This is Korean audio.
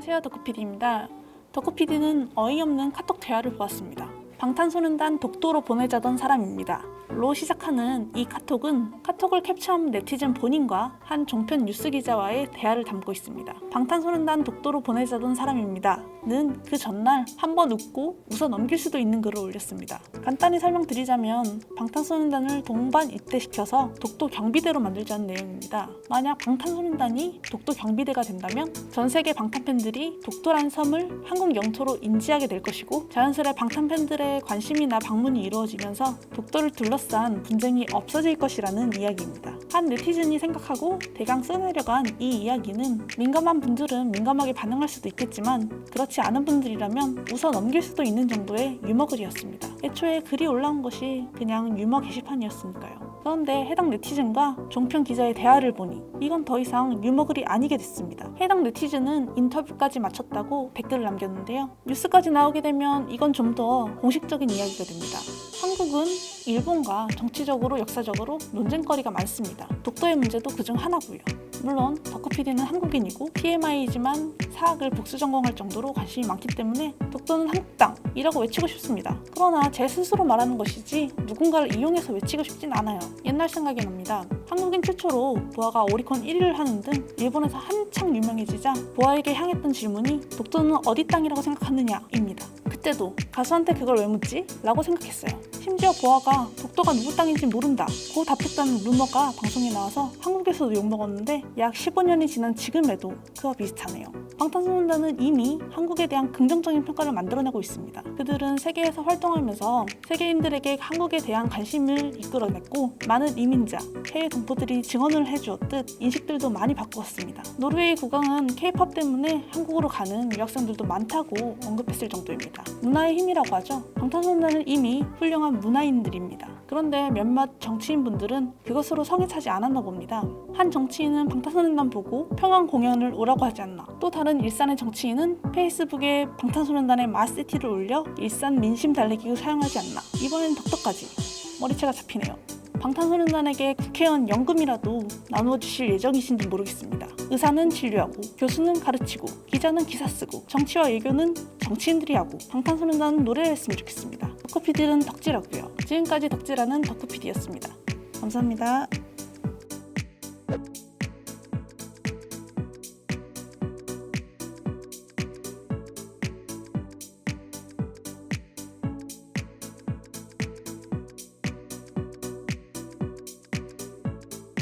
안녕하세요 덕후PD입니다. 덕후PD는 어이없는 카톡 대화를 보았습니다. 방탄소년단 독도로 보내자던 사람입니다. 로 시작하는 이 카톡은 카톡을 캡처한 네티즌 본인과 한 종편 뉴스 기자와의 대화를 담고 있습니다. 방탄소년단 독도로 보내자던 사람입니다. 는 그 전날 한 번 웃고 웃어 넘길 수도 있는 글을 올렸습니다. 간단히 설명드리자면 방탄소년단을 동반 입대시켜서 독도 경비대로 만들자는 내용입니다. 만약 방탄소년단이 독도 경비대가 된다면 전 세계 방탄 팬들이 독도란 섬을 한국 영토로 인지하게 될 것이고 자연스레 방탄 팬들의 관심이나 방문이 이루어지면서 독도를 둘러싼 분쟁이 없어질 것이라는 이야기입니다. 한 네티즌이 생각하고 대강 써내려간 이 이야기는 민감한 분들은 민감하게 반응할 수도 있겠지만 그렇지 않은 분들이라면 웃어 넘길 수도 있는 정도의 유머글이었습니다. 애초에 글이 올라온 것이 그냥 유머 게시판이었으니까요. 그런데 해당 네티즌과 종편 기자의 대화를 보니 이건 더 이상 유머글이 아니게 됐습니다. 해당 네티즌은 인터뷰까지 마쳤다고 댓글을 남겼는데요. 뉴스까지 나오게 되면 이건 좀 더 공식 적인 이야기가 됩니다. 한국은 일본과 정치적으로 역사적으로 논쟁거리가 많습니다. 독도의 문제도 그중 하나고요. 물론 덕후PD는 한국인이고 TMI이지만 사학을 복수 전공할 정도로 관심이 많기 때문에 독도는 한국 땅이라고 외치고 싶습니다. 그러나 제 스스로 말하는 것이지 누군가를 이용해서 외치고 싶진 않아요. 옛날 생각이 납니다. 한국인 최초로 보아가 오리콘 1위를 하는 등 일본에서 한창 유명해지자 보아에게 향했던 질문이 독도는 어디 땅이라고 생각하느냐입니다. 그때도 가수한테 그걸 왜 묻지? 라고 생각했어요. 심지어 보아가 독도가 누구 땅인지 모른다. 고 답했다는 루머가 방송에 나와서 한국에서도 욕먹었는데 약 15년이 지난 지금에도 그와 비슷하네요. 방탄소년단은 이미 한국에 대한 긍정적인 평가를 만들어내고 있습니다. 그들은 세계에서 활동하면서 세계인들에게 한국에 대한 관심을 이끌어냈고 많은 이민자, 해외 동포들이 증언을 해주었듯 인식들도 많이 바꾸었습니다. 노르웨이 국왕은 케이팝 때문에 한국으로 가는 유학생들도 많다고 언급했을 정도입니다. 문화의 힘이라고 하죠. 방탄소년단은 이미 훌륭한 문화인들입니다. 그런데 몇몇 정치인분들은 그것으로 성에 차지 않았나 봅니다. 한 정치인은 방탄소년단 보고 평양 공연을 오라고 하지 않나. 또 다른 일산의 정치인은 페이스북에 방탄소년단의 마시티를 올려 일산 민심 달래기로 사용하지 않나. 이번엔 덕덕까지 머리채가 잡히네요. 방탄소년단에게 국회의원 연금이라도 나누어 주실 예정이신지 모르겠습니다. 의사는 진료하고, 교수는 가르치고, 기자는 기사 쓰고, 정치와 외교는 정치인들이 하고, 방탄소년단은 노래를 했으면 좋겠습니다. 덕후피디는 덕질하고요. 지금까지 덕질하는 덕후피디였습니다. 감사합니다.